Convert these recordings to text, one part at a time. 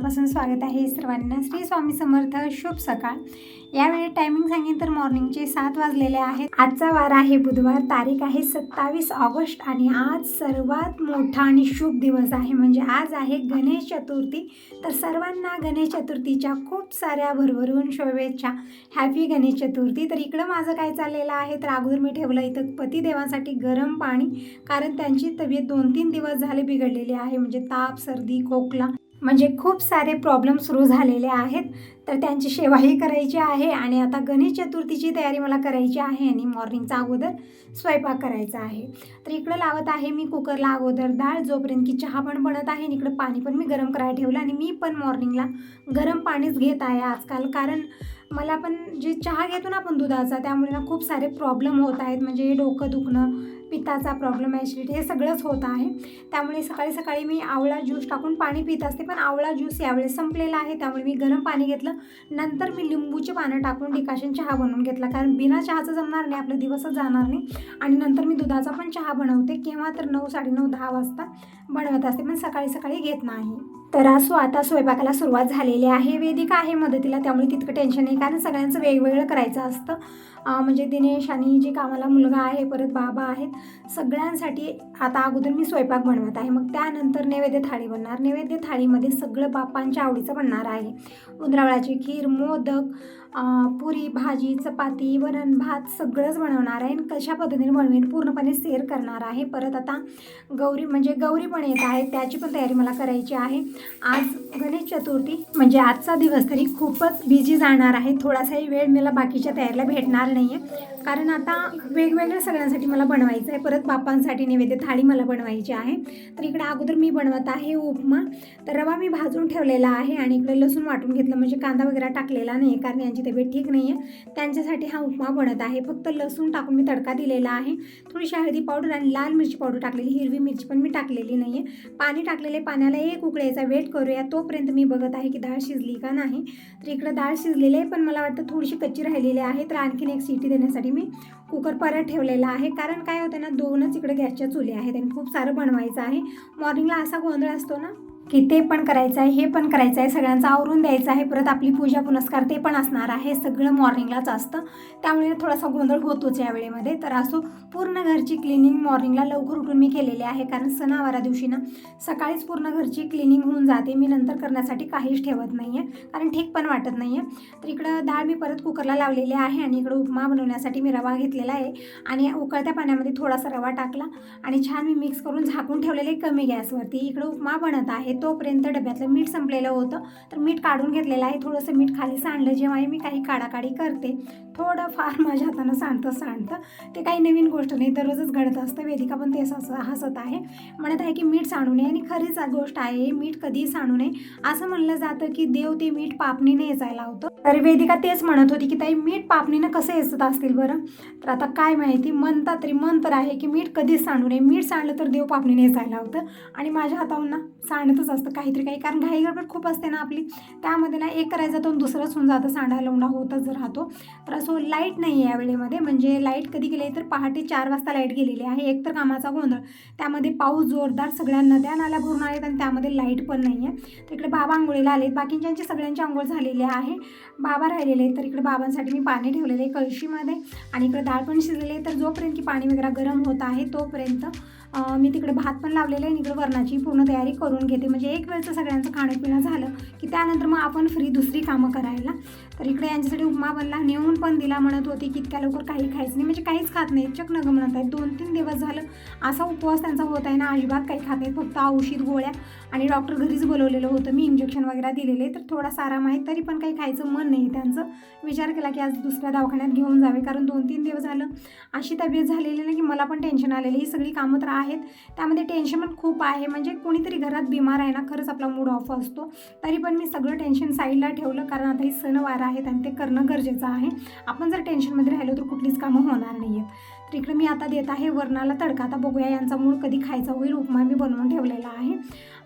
मनापासून स्वागत आहे सर्वांना. श्री स्वामी समर्थ शुभ सकाळ. यावेळी टायमिंग सांगेन तर मॉर्निंगचे सात वाजलेले आहेत. आजचा वार आहे बुधवार. तारीख आहे सत्तावीस ऑगस्ट आणि आज सर्वात मोठा आणि शुभ दिवस आहे. म्हणजे आज आहे गणेश चतुर्थी. तर सर्वांना गणेश चतुर्थीच्या खूप साऱ्या भरभरून शुभेच्छा. हॅपी गणेश चतुर्थी. तर इकडं माझं काय चाललेलं आहे? तर अगोदर मी ठेवलं इथं पतिदेवांसाठी गरम पाणी. कारण त्यांची तब्येत दोन तीन दिवस झाले बिघडलेली आहे. म्हणजे ताप सर्दी खोकला. म्हणजे खूप सारे प्रॉब्लेम सुरू झालेले आहेत. तर त्यांची सेवाही करायची आहे आणि आता गणेश चतुर्थीची तयारी मला करायची आहे आणि मॉर्निंगचा अगोदर स्वयंपाक करायचा आहे. तर इकडं लावत आहे मी कुकरला अगोदर डाळ जोपर्यंत की चहा पण बनत आहे आणि इकडं पाणी पण मी गरम करायला ठेवलं आणि मी पण मॉर्निंगला गरम पाणीच घेत आहे आजकाल. कारण मला पण जे चहा घेतो ना आपण दुधाचा त्यामुळे ना खूप सारे प्रॉब्लेम होत आहेत. म्हणजे डोकं दुखणं पित्ताचा प्रॉब्लेम ॲसिडिटी हे सगळंच होत आहे. त्यामुळे सकाळी सकाळी मी आवळा ज्यूस टाकून पाणी पित असते. पण आवळा ज्यूस यावेळेस संपलेला आहे. त्यामुळे मी गरम पाणी घेतलं. नंतर मी लिंबूची पानं टाकून डिकाशन चहा बनवून घेतला. कारण बिना चहाचं जमणार नाही. आपलं दिवसच जाणार नाही. आणि नंतर मी दुधाचा पण चहा बनवते. केव्हा तर नऊ साडेनऊ दहा वाजता बनवत असते. पण सकाळी सकाळी घेत नाही. तर असो आता स्वयंपाकाला सुरुवात झालेली आहे वेदिका आहे मदतीला त्यामुळे तितकं टेन्शन नाही कारण सगळ्यांचं वेगवेगळं करायचं असतं. म्हणजे दिनेश आणि जे कामाला मुलगा आहे परत बाबा आहेत सगळ्यांसाठी आता अगोदर मी स्वयंपाक बनवत आहे. मग त्यानंतर नैवेद्य थाळी बनणार. नैवेद्य थाळीमध्ये सगळं बापांच्या आवडीचं बनणार आहे. उंदरावळाची खीर मोदक पुरी भाजी चपाती वरण भात सगळंच बनवणार आहे आणि कशा पद्धतीने बनवेन पूर्णपणे सेर करणार आहे. परत आता गौरी म्हणजे गौरी पण येत आहे. त्याची पण तयारी मला करायची आहे. आज गणेश चतुर्थी म्हणजे आजचा दिवस तरी खूपच बिझी जाणार आहे. थोडासाही वेळ मला बाकीच्या तयारीला भेटणार नाही आहे कारण आता वेगवेगळ्या सगळ्यांसाठी मला बनवायचं आहे परत बापांसाठी नैवेद्य थाळी मला बनवायची आहे. तर इकडे अगोदर मी बनवत आहे उपमा. तर रवा मी भाजून ठेवलेला आहे आणि इकडे लसूण वाटून घेतलं. म्हणजे कांदा वगैरे टाकलेला नाही आहे कारण यांची तब्येत ठीक नाही आहे त्यांच्यासाठी हा उपमा बनत आहे. फक्त लसूण टाकून मी तडका दिलेला आहे. थोडीशी हळदी पावडर आणि लाल मिरची पावडर टाकलेली. हिरवी मिरची पण मी टाकलेली नाही आहे पाणी टाकलेले पाण्याला एक उकळ्याचा वेट करूया. तोपर्यंत मी बघत आहे की डाळ शिजली का नाही. तर इकडं डाळ शिजलेली आहे पण मला वाटतं थोडीशी कच्ची राहिलेली आहे. तर आणखीन एक सिटी देण्यासाठी मी कुकर परत ठेवलेला आहे. कारण काय होतं ना दोनच इकडे गॅसच्या चुली आहेत आणि खूप सारं बनवायचं आहे. मॉर्निंगला असा गोंधळ असतो ना की ते पण करायचं आहे हे पण करायचं आहे सगळ्यांचं आवरून द्यायचं आहे परत आपली पूजा पुनस्कार ते पण असणार आहे सगळं मॉर्निंगलाच असतं. त्यामुळे थोडासा गोंधळ होतोच या वेळेमध्ये. तर असो पूर्ण घरची क्लिनिंग मॉर्निंगला लवकर उठून मी केलेली आहे कारण सणावारा दिवशी ना सकाळीच पूर्ण घरची क्लिनिंग होऊन जाते. मी नंतर करण्यासाठी काहीच ठेवत नाही आहे कारण ठीक पण वाटत नाही आहे तर इकडं डाळ मी परत कुकरला लावलेली आहे आणि इकडं उपमा बनवण्यासाठी मी रवा घेतलेला आहे आणि उकळत्या पाण्यामध्ये थोडासा रवा टाकला आणि छान मी मिक्स करून झाकून ठेवलेले कमी गॅसवरती. इकडं उपमा बनत आहेत. तोपर्यंत डब्यातलं मीठ संपलेलं होतं. तर मीठ काढून घेतलेलं आहे. थोडंसं मीठ खाली सांडलं जेव्हा मी काही काढाकाढी करते थोडं फार माझ्या हातानं सांडतं सांडतं. ते काही नवीन गोष्ट नाही. दररोजच घडत असतं. वेदिका पण तेच हस हसत आहे. म्हणत आहे की मीठ सांडू नये. आणि खरीच गोष्ट आहे मीठ कधीही सांडू नये. असं म्हणलं जातं की देव ते मीठ पापणीने येचायला होतं तर वेदिका तेच म्हणत होती की ताई मीठ पापणीनं कसं येचत असतील बरं? तर आता काय माहिती? म्हणतात तरी मन तर आहे की मीठ कधीच सांडू नये. मीठ सांडलं तर देव पापणीने येचायला होतं आणि माझ्या हाताहून ना सांडतच असतं. काहीतरी काही कारण घाई गडबड खूप असते ना आपली. त्यामध्ये ना एक करायचं तर दुसरंच होऊन जातं. सांडा लवंडा होतच राहतो. तर असो लाइट नाही आहे या वेळेमध्ये. म्हणजे लाइट कधी गेली तर पहाटे चार वाजता लाइट गेलेली आहे. एक तर कामाचा गोंधळ. त्यामध्ये पाऊस जोरदार सगळ्या नद्या नाल्या भरून आहेत आणि त्यामध्ये लाइट पण नाही आहे तर इकडे बाबा आंघोळीला आले बाकीच्यांची सगळ्यांची आंघोळ झालेली आहे. बाबा राहिलेले आहेत. तर इकडे बाबांसाठी मी पाणी ठेवलेले आहे कळशीमध्ये. आणि इकडे डाळ पण शिजलेली आहे. तर जोपर्यंत की पाणी वगैरे गरम होत आहे तोपर्यंत मी तिकडे भात पण लावलेलं आहे आणि इकडे वरणाची पूर्ण तयारी करून घेते. म्हणजे एक वेळचं सगळ्यांचं खाणं पिणं झालं की त्यानंतर मग आपण फ्री दुसरी कामं करायला. तर इकडे यांच्यासाठी उपमा बनला. नेऊन पण दिला म्हणत होती की इतक्या लवकर काही खायचं नाही. म्हणजे काहीच खात नाही. चक नगं म्हणत आहेत. दोन तीन दिवस झालं. असा उपवास त्यांचा होत आहे ना. अजिबात काही खात नाही फक्त औषध गोळ्या आणि डॉक्टर घरीच बोलवलेलं होतं. मी इंजेक्शन वगैरे दिलेले. तर थोडासा आराम आहे. तरी पण काही खायचं मन नाही त्यांचं. विचार केला की आज दुसऱ्या दवाखान्यात घेऊन जावे. कारण दोन तीन दिवस झालं. अशी तब्येत झालेली ना की मला पण टेन्शन आलेलं ही सगळी कामं तर आहेत. त्यामध्ये टेन्शन पण खूप आहे. म्हणजे कोणीतरी घरात बिमार आहे ना. खरंच आपला मूड ऑफ असतो. तरी पण मी सगळं टेन्शन साईडला ठेवलं. कारण आता ही सणवार आहेत आणि ते करणं गरजेचं आहे. आपण जर टेन्शनमध्ये राहिलो तर कुठलीच कामं होणार नाही आहेत तर इकडे मी आता देत आहे वरणाला तडका. आता बघूया यांचा मूळ कधी खायचा होईल. उपमा मी बनवून ठेवलेला आहे.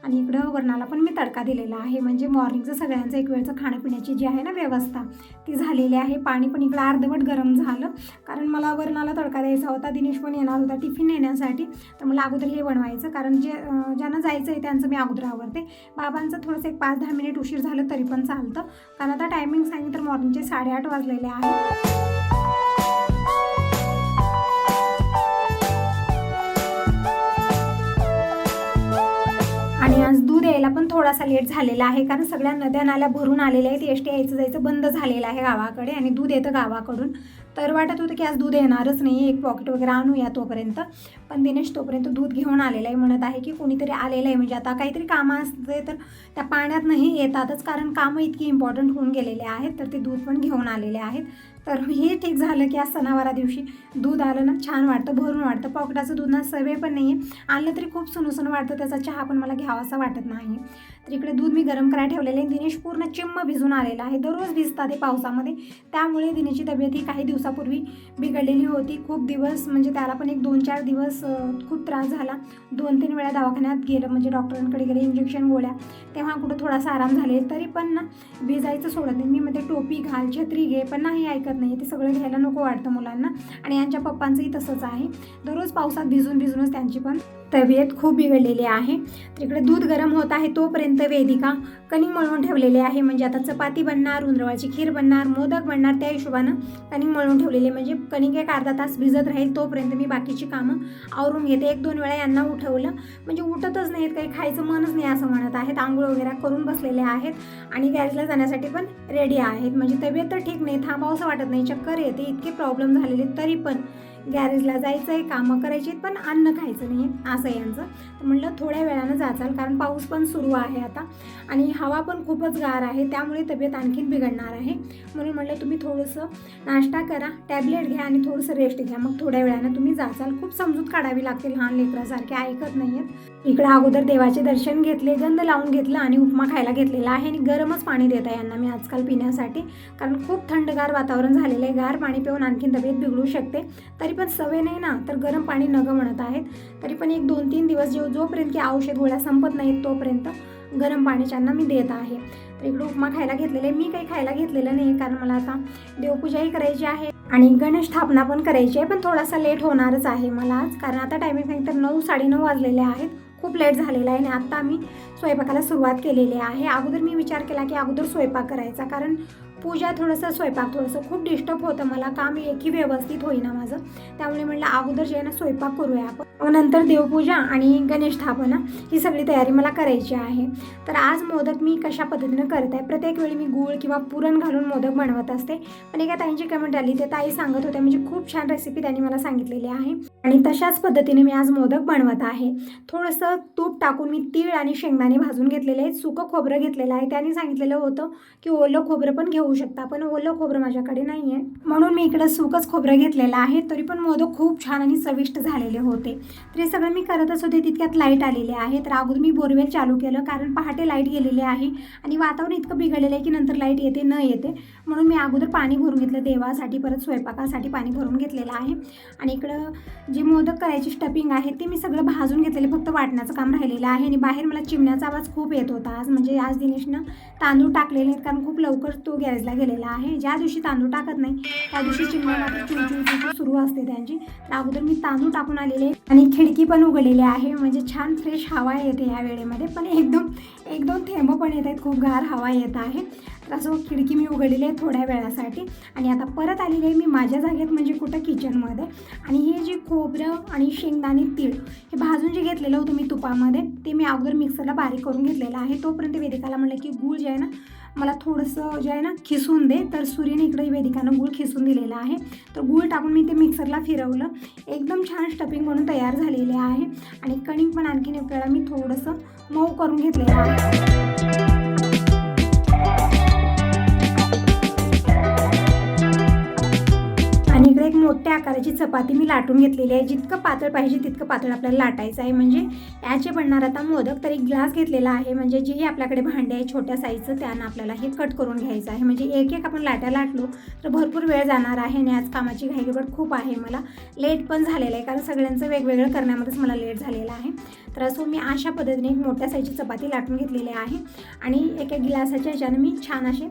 आणि इकडं वरणाला पण मी तडका दिलेला आहे. म्हणजे मॉर्निंगचं सगळ्यांचं एक वेळचं खाण्यापिण्याची जी आहे ना व्यवस्था ती झालेली आहे. पाणी पण इकडं अर्धवट गरम झालं. कारण मला वरणाला तडका द्यायचा होता. दिनेश पण येणार होता टिफिन नेण्यासाठी. तर मला अगोदर हे बनवायचं. कारण जे ज्यांना जायचं आहे त्यांचं मी अगोदर आवडते बाबांचं थोडंसं एक पाच दहा मिनिट उशीर झालं तरी पण चालतं. कारण आता टायमिंग सांगितलं तर मॉर्निंगचे साडेआठ वाजलेले आहेत थोडासा लेट झालेला आहे कारण सगळ्या नद्या नाल्या भरून आलेल्या आहेत. एस टी यायचं जायचं बंद झालेलं आहे गावाकडे आणि दूध येतं गावाकडून. तर वाटत होतं की आज दूध येणारच नाही एक पॉकेट वगैरे आणूया तोपर्यंत. पण दिनेश तोपर्यंत दूध घेऊन आलेला आहे म्हणत आहे की कोणीतरी आलेलं आहे. म्हणजे आता काहीतरी कामं असते तर त्या पाण्यात नाही येतातच कारण कामं इतकी इम्पॉर्टंट होऊन गेलेले आहेत तर ते दूध पण घेऊन आलेले आहेत. तर हे ठीक झालं की आज सणावारा दिवशी दूध आलं ना छान वाटतं भरून वाटतं. पॉकेटाचं दूध ना सवय पण नाही आहे आणलं तरी खूप सुनूसन वाटतं त्याचा चहा पण मला घ्यावासा वाटत नाही. तर इकडे दूध मी गरम करायला ठेवलेलं आहे. दिनेश पूर्ण चिम्म भिजून आलेला आहे. दररोज भिजतात ते पावसामध्ये. त्यामुळे दिनेशची तब्येत ही काही दिवसापूर्वी बिघडलेली होती. खूप दिवस म्हणजे त्याला पण एक दोन चार दिवस खूप त्रास झाला. दोन तीन वेळा दवाखान्यात गेलं म्हणजे डॉक्टरांकडे गेले इंजेक्शन गोळ्या. तेव्हा कुठं थोडासा आराम झाले तरी पण ना भिजायचं सोडत नाही. मी मध्ये टोपी घाल छत्री घे. पण नाही ऐकत नाही. ते सगळं घ्यायला नको वाटतं मुलांना. आणि यांच्या पप्पांचंही तसंच आहे. दररोज पावसात भिजून भिजूनच त्यांची पण तब्येत खूप बिघडलेली आहे. तर इकडे दूध गरम होत आहे तोपर्यंत वेदिका कणिंग मळून ठेवलेले आहे. म्हणजे आता चपाती बनणार उंदरवाची खीर बनणार मोदक बनणार त्या हिशोबानं कणिंग मळून ठेवलेले म्हणजे कणिक एक अर्धा तास भिजत राहील तोपर्यंत मी बाकीची कामं आवरून घेते. एक दोन वेळा यांना उठवलं. म्हणजे उठतच नाहीत काही खायचं मनच नाही असं म्हणत आहेत. आंघोळ वगैरे करून बसलेले आहेत आणि गॅरेजला जाण्यासाठी पण रेडी आहेत. म्हणजे तब्येत तर ठीक नाही थांबावं असं वाटत नाही. चक्कर येते इतके प्रॉब्लेम झालेले तरी पण. गॅरेजला जायचं आहे कामं करायची आहेत पण अन्न खायचं नाही असं आहे यांचं. तर म्हटलं थोड्या वेळानं जाचाल कारण पाऊस पण सुरू आहे आता. आणि हवा पण खूपच गार आहे त्यामुळे तब्येत आणखीन बिघडणार आहे. म्हणून म्हटलं तुम्ही थोडंसं नाश्ता करा टॅबलेट घ्या आणि थोडंसं रेस्ट घ्या. मग थोड्या वेळानं तुम्ही जाचाल. खूप समजूत काढावी लागते लहान लेकरासारखे ऐकत नाही आहेत इकडं अगोदर देवाचे दर्शन घेतले गंध लावून घेतलं आणि उपमा खायला घेतलेला आहे आणि गरमच पाणी देत आहे यांना मी आजकाल पिण्यासाठी. कारण खूप थंडगार वातावरण झालेलं आहे गार पाणी पिऊन आणखीन तब्येत बिघडू शकते. तरी पण सवय नाही ना तर गरम पाणी नग म्हणत आहेत. तरी पण एक दोन तीन दिवस जेव जोपर्यंत की औषध गोळ्या संपत नाहीत तोपर्यंत गरम पाणी त्यांना मी देत आहे. तर इकडं उपमा खायला घेतलेले मी काही खायला घेतलेलं नाही कारण मला आता देवपूजाही करायची आहे आणि गणेश स्थापना पण करायची आहे पण थोडासा लेट होणारच आहे मला आज कारण आता टायमिंग सांगितलं तर नऊ साडेनऊ वाजलेले आहेत. खूप लेट झालेला आहे आणि आत्ता आम्ही स्वयंपाकाला सुरुवात केलेली आहे. अगोदर मी विचार केला की अगोदर स्वयंपाक करायचा कारण पूजा थोडंसं स्वयंपाक थोडंसं खूप डिस्टर्ब होतं मला. काम एकही व्यवस्थित होईना माझं. त्यामुळे म्हटलं अगोदर जे ना स्वयंपाक करूया आपण. नंतर देवपूजा आणि गणेश स्थापना ही सगळी तयारी मला करायची आहे. तर आज मोदक मी कशा पद्धतीनं करत आहे प्रत्येक वेळी मी गूळ किंवा पुरण घालून मोदक बनवत असते. पण एका ताईंची कमेंट आली ते ताई सांगत होत्या म्हणजे खूप छान रेसिपी त्यांनी मला सांगितलेली आहे आणि तशाच पद्धतीने मी आज मोदक बनवत आहे. थोडंसं तूप टाकून मी तीळ आणि शेंगदाणे भाजून घेतलेले आहेत. सुकं खोबरं घेतलेलं आहे. त्यांनी सांगितलेलं होतं की ओलं खोबरं पण घेऊ शकता पण ओलं खोबरं माझ्याकडे नाही आहे म्हणून मी इकडं सुकंच खोबरं घेतलेलं आहे. तरी पण मोदक खूप छान आणि चविष्ट झालेले होते. तर हे सगळं मी करतच होते तितक्यात लाइट आलेली आहे. तर अगोदर मी बोरवेल चालू केलं कारण पहाटे लाइट गेलेली आहे आणि वातावरण इतकं बिघडलेलं आहे की नंतर लाइट येते न येते. म्हणून मी अगोदर पाणी भरून घेतलं देवासाठी परत स्वयंपाकासाठी पाणी भरून घेतलेलं आहे. आणि इकडं जे मोदक करायची स्टपिंग आहे ते मी सगळं भाजून घेतलेले फक्त वाटण्याचं काम राहिलेलं आहे. आणि बाहेर मला चिमण्याचा आवाज खूप येत होता आज. म्हणजे आज दिनेशनं तांदूळ टाकलेले आहेत कारण खूप लवकर तो गॅरेजला गेलेला आहे. ज्या दिवशी तांदूळ टाकत नाही त्या दिवशी चिमण्या सुरू असते त्यांची. तर अगोदर मी तांदूळ टाकून आलेले आहे आणि खिडकी पण उघडलेली आहे. म्हणजे छान फ्रेश हवा येते या वेळेमध्ये. पण एकदम एक दोन थेंब पण येत आहेत. खूप गार हवा येत आहे. तर असं खिडकी मी उघडलेली आहे थोड्या वेळासाठी. आणि आता परत आलेली आहे मी माझ्या जागेत म्हणजे कुठं किचनमध्ये आणि हे जे खोबरं आणि शेंगदाणे तीळ हे भाजून जे घेतलेलं होतं मी तुपामध्ये ते मी अगोदर मिक्सरला बारीक करून घेतलेलं आहे. तोपर्यंत वेदिकाला म्हणलं की गूळ जे आहे ना मला थोडंसं जे आहे ना खिसून दे. तर सूर्यने इकडे वेदिकानं गूळ खिसून दिलेला आहे. तर गूळ टाकून मी ते मिक्सरला फिरवलं. एकदम छान स्टपिंग म्हणून तयार झालेले आहे. आणि कणिक पण आणखीन एक वेळा मी थोडंसं मऊ करून घेतलेलं आहे. एक मोठ्या आकाराची चपाती मी लाटून घेतलेली आहे. जितकं पातळ पाहिजे तितकं पातळ आपल्याला लाटायचं आहे. म्हणजे याचे बनणार आता मोदक तर एक ग्लास घेतलेला आहे. म्हणजे जेही आपल्याकडे भांडे आहे छोट्या साईजचं त्यानं आपल्याला हे कट करून घ्यायचं आहे. म्हणजे एक एक आपण लाट्या लाटलो तर भरपूर वेळ जाणार आहे आणि आज कामाची घाईगडबड खूप आहे. मला लेट पण झालेलं आहे. कारण सगळ्यांचं वेगवेगळं करण्यामध्येच मला लेट झालेलं आहे. तर असो मी अशा पद्धतीने एक मोठ्या साईजची चपाती लाटून घेतलेली आहे. आणि एका गिलासाच्या ह्याच्यानं मी छान असे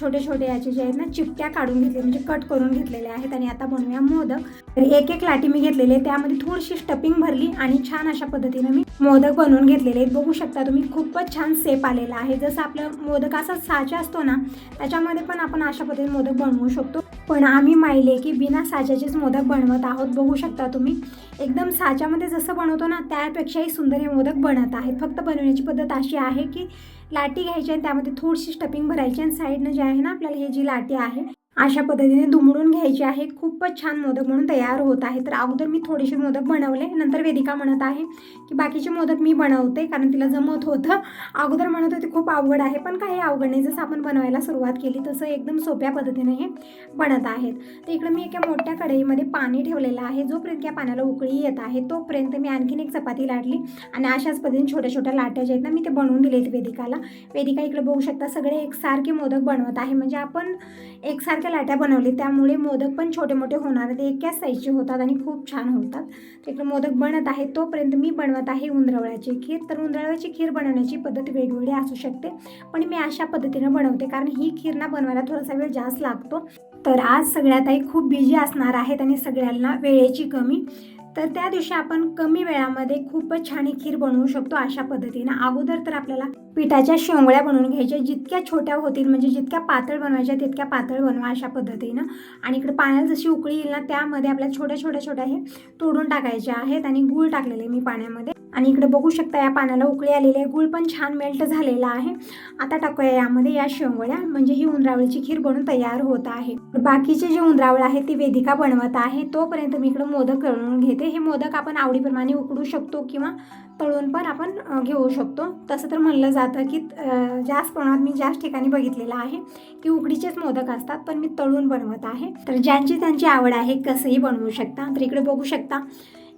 छोटे छोटे याचे जे आहेत ना चिपट्या काढून घेतले म्हणजे कट करून घेतलेले आहेत आणि आता बनवूया मोदक. तर एक एक लाटी मी घेतलेले त्यामध्ये थोडीशी स्टपिंग भरली आणि छान अशा पद्धतीनं मी मोदक बनवून घेतलेले आहेत. बघू शकता तुम्ही खूपच छान सेप आलेला आहे. जसं आपलं मोदक असा साचा असतो ना त्याच्यामध्ये पण आपण अशा पद्धतीने मोदक बनवू शकतो. पण आम्ही माहिले की बिना साच्याचेच मोदक बनवत आहोत. बघू शकता तुम्ही एकदम साच्यामध्ये जसं बनवतो ना त्यापेक्षाही सुंदर हे मोदक बनत आहेत. फक्त बनवण्याची पद्धत अशी आहे की लाटी घ्यायची आणि त्यामध्ये थोडीशी स्टपिंग भरायची आणि साईडनं जे आहे ना आपल्याला हे जी लाटी आहे अशा पद्धतीने दुमडून घ्यायची आहे. खूपच छान मोदक म्हणून तयार होत आहे. तर अगोदर मी थोडेसे मोदक बनवले. नंतर वेदिका म्हणत आहे की बाकीचे मोदक मी बनवते कारण तिला जमत होतं. अगोदर म्हणत होते खूप अवघड आहे पण काही अवघड नाही. जसं आपण बनवायला सुरुवात केली तसं एकदम सोप्या पद्धतीने हे बनत आहेत. तर इकडं मी एका मोठ्या कढईमध्ये पाणी ठेवलेलं आहे. जोपर्यंत या पाण्याला उकळी येत आहे तोपर्यंत मी आणखीन एक चपाती लाटली आणि अशाच पद्धतीने छोट्या छोट्या लाट्या ज्या आहेत ना मी ते बनवून दिलेत वेदिकाला. वेदिका इकडे बघू शकता सगळे एकसारखे मोदक बनवत आहे. म्हणजे आपण एकसारखे एकसारख्या लाट्या बनवली त्यामुळे मोदक पण छोटे मोठे होणार ते एकाच साईजचे होतात आणि खूप छान होतात. तिकडे मोदक बनत आहे तोपर्यंत मी बनवत आहे उंदरवळ्याची खीर. तर उंदरवळ्याची खीर बनवण्याची पद्धत वेगवेगळी असू शकते. पण मी अशा पद्धतीनं बनवते. कारण ही खीर ना बनवायला थोडासा वेळ जास्त लागतो. तर आज सगळ्यात आई खूप बिझी असणार आहेत आणि सगळ्यांना वेळेची कमी. तर त्या दिवशी आपण कमी वेळामध्ये खूपच छान खीर बनवू शकतो अशा पद्धतीनं. अगोदर तर आपल्याला पिठाच्या शेंगळ्या बनवून घ्यायच्या. जितक्या छोट्या होतील म्हणजे जितक्या पातळ बनवायच्या तितक्या पातळ बनवा अशा पद्धतीनं. आणि इकडे पाण्याला जशी उकळी येईल ना त्यामध्ये आपल्याला छोट्या छोट्या छोट्या हे तोडून टाकायच्या आहेत आणि गूळ टाकलेले मी पाण्यामध्ये. आणि इकडे बघू शकता या पाण्याला उकळी आलेली आहे. गुळ पण छान मेल्ट झालेला आहे. आता टाकूया यामध्ये या शेंगोळ्या म्हणजे ही उंदरावळीची खीर बनून तयार होत आहे. बाकीचे जे उंदरावळ आहे ती वेदिका बनवत आहे. तोपर्यंत मी इकडे मोदक करून घेते. हे मोदक आपण आवडीप्रमाणे उकडू शकतो किंवा तळून पण आपण घेऊ शकतो. तसं तर म्हणलं जातं की जास्त प्रमाणात मी जास्त ठिकाणी बघितलेलं आहे की उकडीचेच मोदक असतात पण मी तळून बनवत आहे. तर ज्यांची त्यांची आवड आहे कसंही बनवू शकता. तर इकडे बघू शकता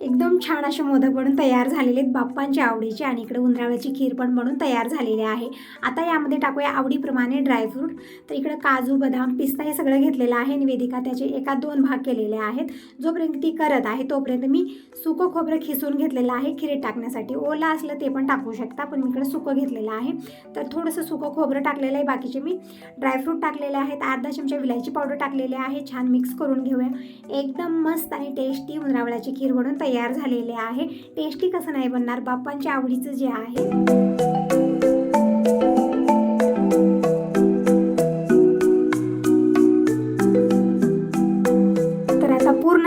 एकदम छान असे मोदक बनून तयार झालेले आहेत. बाप्पांच्या आवडीचे आणि इकडे उंदरावळ्याची खीर पण बनून तयार झालेली आहे. आता यामध्ये टाकूया आवडीप्रमाणे ड्रायफ्रूट तर इकडं काजू बदाम पिस्ता हे सगळं घेतलेलं आहे. निवेदिका त्याचे एका दोन भाग केलेले आहेत. जोपर्यंत ती करत आहे तोपर्यंत मी सुकं खोबरं खिसून घेतलेलं आहे. खिरीत टाकण्यासाठी ओला असलं ते पण टाकू शकता पण मी इकडे सुकं घेतलेलं आहे. तर थोडंसं सुकं खोबरं टाकलेलं आहे. बाकीचे मी ड्रायफ्रूट टाकलेले आहेत. अर्धा चमचा विलायची पावडर टाकलेली आहे. छान मिक्स करून घेऊया. एकदम मस्त आणि टेस्टी उंदरावळ्याची खीर बनून तयार झालेले आहे. टेस्टी कसं नाही बनणार? बाप्पांच्या आवडीचं जे आहे.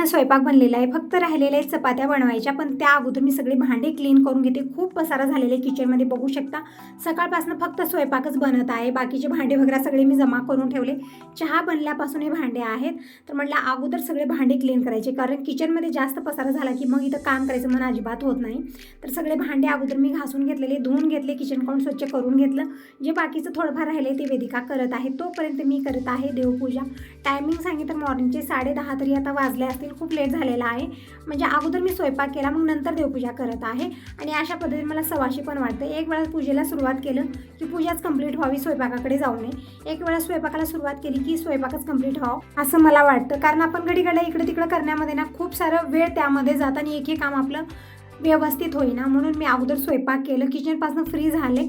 स्वयंपाक बनलेला आहे. फक्त राहिलेल्या आहेत चपात्या बनवायच्या पण त्या अगोदर मी सगळी भांडे क्लीन करून घेते. खूप पसारा झालेले किचनमध्ये बघू शकता. सकाळपासून फक्त स्वयंपाकच बनत आहे. बाकीचे भांडे वगैरे सगळे मी जमा करून ठेवले. चहा बनल्यापासून हे भांडे आहेत. तर म्हटलं अगोदर सगळे भांडे क्लीन करायचे. कारण किचनमध्ये जास्त पसारा झाला की मग इथं काम करायचं मन अजिबात होत नाही. तर सगळे भांडे अगोदर मी घासून घेतलेले धुवून घेतले किचन काउंट स्वच्छ करून घेतलं. जे बाकीचं थोडंफार राहिले ते वेदिका करत आहे. तोपर्यंत मी करत आहे देवपूजा. टायमिंग सांगितलं मॉर्निंगचे साडे दहा तरी आता वाजले असतील. खूप लेट झालेला आहे. म्हणजे अगोदर मी स्वयंपाक केला मग नंतर देवपूजा करत आहे. आणि अशा पद्धतीने मला सवाशी पण वाटतं. एक वेळा पूजेला सुरुवात केलं की पूजाच कंप्लीट व्हावी स्वयंपाकाकडे जाऊ नये. एक वेळा स्वयंपाकाला सुरुवात केली की स्वयंपाकच कंप्लीट व्हावं असं मला वाटतं. कारण आपण घडीकडे इकडे तिकडे करण्यामध्ये ना खूप सारं वेळ त्यामध्ये जात आणि एक हे काम आपलं व्यवस्थित होईना. म्हणून मी अगोदर स्वयंपाक केलं. किचनपासून फ्री झाले.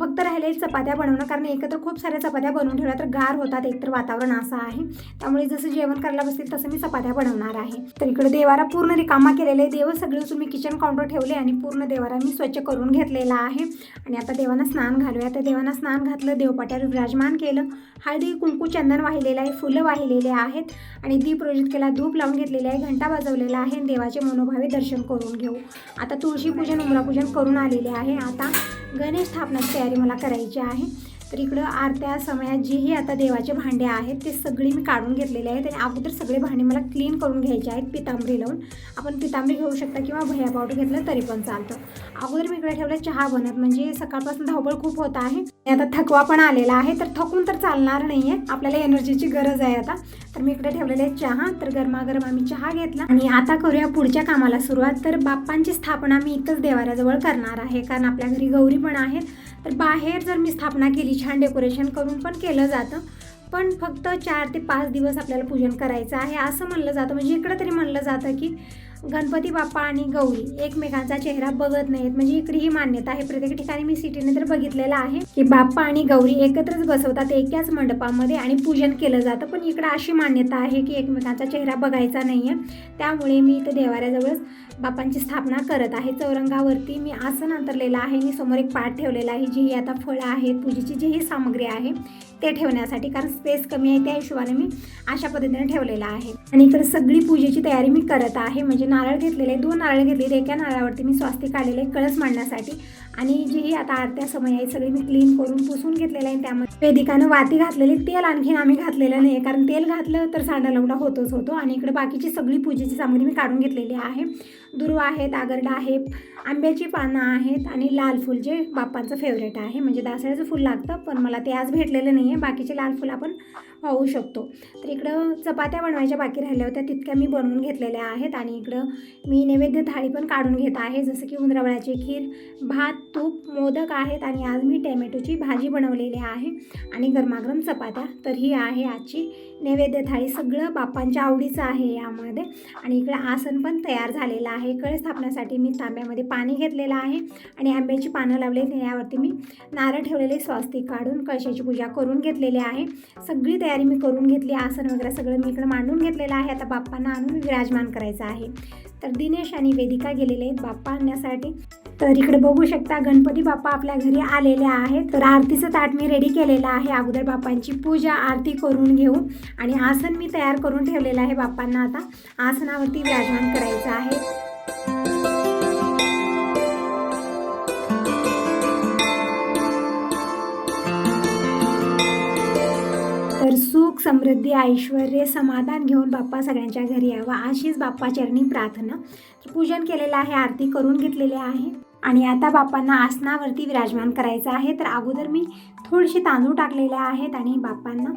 फक्त राहिले चपात्या बनवणं. कारण एकत्र खूप साऱ्या चपात्या बनवून ठेवल्या तर गार होतात. एकतर वातावरण असं आहे. त्यामुळे जसं जेवण करायला बसतील तसं मी चपात्या बनवणार आहे. तर इकडे देवारा पूर्ण रिकामा केलेला आहे. देव सगळे उचलून मी किचन काउंटर ठेवले आणि पूर्ण देवारा मी स्वच्छ करून घेतलेला आहे. आणि आता देवांना स्नान घालूया. आता देवांना स्नान घातलं. देवपाट्यावर विराजमान केलं. हळदी कुंकू चंदन वाहिलेलं आहे. फुलं वाहिलेले आहेत. आणि दीप प्रोजेक्ट केला. धूप लावून घेतलेले आहे. घंटा वाजवलेला आहे. देवाचे मनोभावे दर्शन करून घेऊ. आता तुळशी पूजन उमरापूजन करून आलेले आहे. आता गणेश स्थापनाची तयारी मला करायची आहे. तर इकडं आरत्या समयात जेही आता देवाचे भांडे आहेत ते सगळी मी काढून घेतलेले आहेत आणि अगोदर सगळे भांडे मला क्लीन करून घ्यायचे आहेत पितांबरी लावून. आपण पितांबरी घेऊ शकता किंवा भया पावडर घेतलं तरी पण चालतं. अगोदर मी इकडे ठेवलं चहा बनत म्हणजे सकाळपासून धावपळ खूप होत आहे. आता थकवा पण आलेला आहे तर थकून तर चालणार नाही आहे आपल्याला एनर्जीची गरज आहे आता. तर मी इकडे ठेवलेले चहा तर गरमागरम आम्ही चहा घेतला. आणि आता करूया पुढच्या कामाला सुरुवात. तर बाप्पांची स्थापना मी इथंच देवाऱ्याजवळ करणार आहे कारण आपल्या घरी गौरी पण आहेत. तर बाहेर जर मी स्थापना केली छान डेकोरेशन करून पण केलं जातं. पण फक्त चार ते पाच दिवस आपल्याला पूजन करायचं आहे असं म्हणलं जातं. म्हणजे इकडं तरी म्हणलं जातं की गणपती बाप्पा आणि गौरी एकमेकांचा चेहरा बघत नाहीत. म्हणजे इकडे ही मान्यता आहे. प्रत्येक ठिकाणी मी सिटीने तर बघितलेलं आहे की बाप्पा आणि गौरी एकत्रच बसवतात एकाच मंडपामध्ये आणि पूजन केलं जातं. पण इकडं अशी मान्यता आहे की एकमेकांचा चेहरा बघायचा नाही आहे त्यामुळे मी इथं देवाऱ्याजवळच बाप्पांची स्थापना करत आहे. चौरंगावरती मी आसन अंतरलेलं आहे. मी समोर एक पाठ ठेवलेला आहे. जी आता फळं आहेत पूजेची जी ही सामग्री आहे ते ठेवण्यासाठी कारण स्पेस कमी आहे त्या हिशोबाने मी अशा पद्धतीने ठेवलेलं आहे. आणि इकडे सगळी पूजेची तयारी मी करत आहे. म्हणजे नारळ घेतलेले दोन नारळ घेतले एका नारळावरती मी स्वास्तिक काढलेले कळस मांडण्यासाठी. आणि जी ही आता आरत्या समय आहे सगळी मी क्लीन करून पुसून घेतलेलं आहे. त्यामध्ये वेदिकानं वाती घातलेली तेल आणखीन आम्ही घातलेलं नाही कारण तेल घातलं तर सांडा लवडा होतोच होतो. आणि इकडे बाकीची सगळी पूजेची सामग्री मी काढून घेतलेली आहे. दुर्वा आहेत आगरडा आहे आंब्याची पानं आहेत आणि लाल फूल जे बाप्पांचं फेवरेट आहे. म्हणजे दासऱ्याचं फूल लागतं पण मला ते आज भेटलेलं नाही आहे. बाकीचे लाल फूल आपण वाहू शकतो. तर इकडं चपात्या बनवायच्या बाकी राहिल्या होत्या तितक्या मी बनवून घेतलेल्या आहेत. आणि इकडं मी नैवेद्य थाळी पण काढून घेत आहे. जसं की उंदरावळ्याची खीर भात तूप मोदक आहेत आणि आज मी टॅमॅटोची भाजी बनवलेली आहे आणि गरमागरम चपात्या तर ही आहे आजची नैवेद्य थाळी सगळं बाप्पांच्या आवडीचं आहे यामध्ये. आणि इकडं आसन पण तयार झालेलं आहे. कळ स्थापण्यासाठी मी तांब्यामध्ये पाणी घेतलेलं आहे. आणि आंब्याची पानं लावले यावरती मी नारळ ठेवलेले स्वास्तिक काढून कळशाची पूजा करून घेतलेली आहे. सगळी तयारी मी करून घेतली. आसन वगैरे सगळं मी इकडं मांडून घेतलेलं आहे. आता बाप्पांना आणून विराजमान करायचं आहे. तर दिनेश आणि वेदिका गेलेले आहेत बाप्पा आणण्यासाठी. तर इकडे बघू शकता गणपती बाप्पा आपल्या घरी आलेले आहेत. तर आरतीचं ताट मी रेडी केलेलं आहे. अगोदर बाप्पांची पूजा आरती करून घेऊ आणि आसन मी तयार करून ठेवलेलं आहे बाप्पांना आता. आसनावरती विराजमान करायचं आहे. तर सुख समृद्धी ऐश्वर समाधान घेऊन बाप्पा सगळ्यांच्या घरी यावा. अशीच बाप्पा चरणी प्रार्थना. तर पूजन केलेलं आहे आरती करून घेतलेली आहे. आणि आता बाप्पांना आसनावरती विराजमान करायचं आहे. तर अगोदर मी थोडीशी तांदूळ टाकलेले आहेत आणि बाप्पांना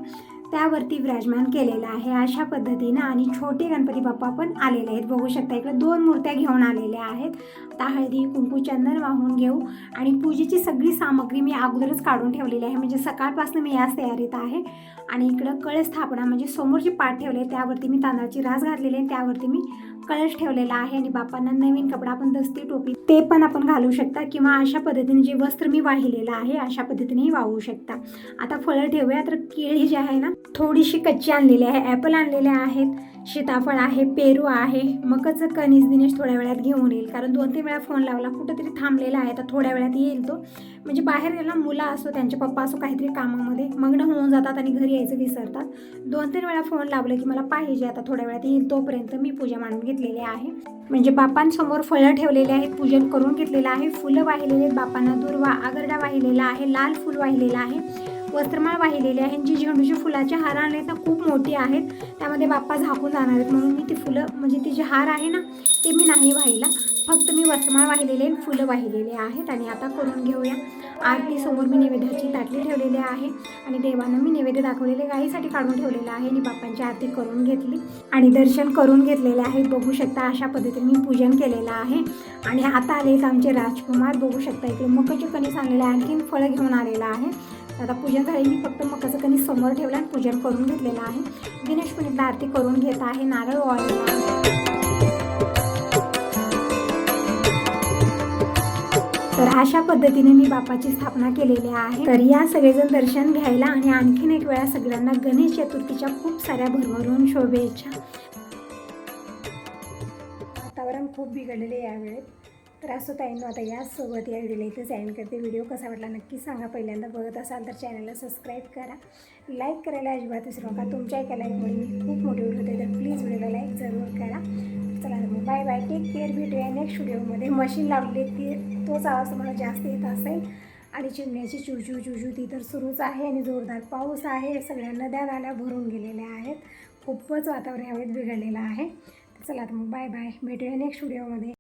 त्यावरती विराजमान केलेलं आहे अशा पद्धतीनं आणि छोटे गणपती बाप्पा पण आलेले आहेत. बघू शकता इकडे दोन मूर्त्या घेऊन आलेल्या आहेत. आता हळदी कुंकू चंदन वाहून घेऊ. आणि पूजेची सगळी सामग्री मी अगोदरच काढून ठेवलेली आहे. म्हणजे सकाळपासून मी याच तयारीत आहे. आणि इकडं कळ स्थापना म्हणजे समोर पाठ ठेवले त्यावरती मी तांदळाची रास घातलेली आहे. त्यावरती मी कळश ठेवलेला आहे आणि बापांना नवीन कपडा आपण दस्ती टोपी ते पण आपण घालू शकता किंवा अशा पद्धतीने जे वस्त्र मी वाहिलेलं आहे अशा पद्धतीनेही वाहू शकता. आता फळं ठेवूया तर केळी जी आहे ना थोडीशी कच्ची आणलेली आहे. ॲपल आणलेले आहेत सीताफळ आहे पेरू आहे. मगच कणीस दिनेश थोड्या वेळात घेऊन येईल कारण दोन तीन वेळा फोन लावला कुठंतरी थांबलेला आहे तर थोड्या वेळात येईल तो. म्हणजे बाहेर गेला मुलं असो त्यांचे पप्पा असो काहीतरी कामामध्ये मग्न होऊन जातात आणि घरी यायचं विसरतात. दोन तीन वेळा फोन लावलं की मला पाहिजे आता थोड्या वेळात येईल तोपर्यंत मी पूजा मांडून घेतलेले आहे. म्हणजे बापांसमोर फळं ठेवलेले आहेत पूजन करून घेतलेलं आहे. फुलं वाहिलेले आहेत बापांना दुर्वा आगरडा वाहिलेला आहे लाल फुल वाहिलेलं आहे. वस्त्रमाळ वाहिलेली आहे जी झेंडूची फुलाचे हार आणले ना खूप मोठी आहेत. त्यामध्ये बाप्पा झाकून जाणार आहेत. म्हणून मी ती फुलं म्हणजे ती जे हार आहे ना ते मी नाही वाहिला. फक्त मी वस्त्रमाळ वाहिलेले आणि फुलं वाहिलेले आहेत आणि आता करून घेऊया. आरती समोर मी नैवेद्याची ताटली ठेवलेली आहे आणि देवानं मी नैवेद्य दाखवलेले गाईसाठी काढून ठेवलेलं आहे. आणि बाप्पांची आरती करून घेतली आणि दर्शन करून घेतलेले आहे. बघू शकता अशा पद्धतीने मी पूजन केलेलं आहे. आणि आता आलेच आमचे राजकुमार. बघू शकता इकडे मकाचे कणीस आहे. आणखीन फळं घेऊन आलेलं आहे. आता पूजन झाली. मी फक्त मकाचं कणीस समोर ठेवलं आणि पूजन करून घेतलेलं आहे. दिनेश पण आरती करून घेत आहे. नारळ वाळलेला तर अशा पद्धतीने मी बापाची स्थापना केलेली आहे. तर या सगळेजण दर्शन घ्यायला आणि आणखीन एक वेळा सगळ्यांना गणेश चतुर्थीच्या खूप साऱ्या भरभरून शुभेच्छा. वातावरण खूप बिघडलेले यावेळेत. तर असं ताईंनो आता याचसोबत या व्हिडिओला इथेच एंड करते. व्हिडिओ कसा वाटला नक्की सांगा. पहिल्यांदा बघत असाल तर चॅनलला सबस्क्राईब करा. लाईक करायला अजिबात विसरू नका. तुमच्या एका लाईकमुळे मी खूप मोठी होते तर प्लीज व्हिडिओला लाईक जरूर करा. चला मग बाय बाय टेक केअर भेटूया नेक्स्ट व्हिडिओमध्ये मशीन लावली ती तोच आवाज तुम्हाला जास्त येत असेल. आणि चिमण्याची चुजू चुजू ती तर सुरूच आहे. आणि जोरदार पाऊस आहे. सगळ्या नद्या नाल्या भरून गेलेल्या आहेत. खूपच वातावरण यावेळेस बिघडलेलं आहे. चला तर मग बाय बाय भेटूया नेक्स्ट व्हिडिओमध्ये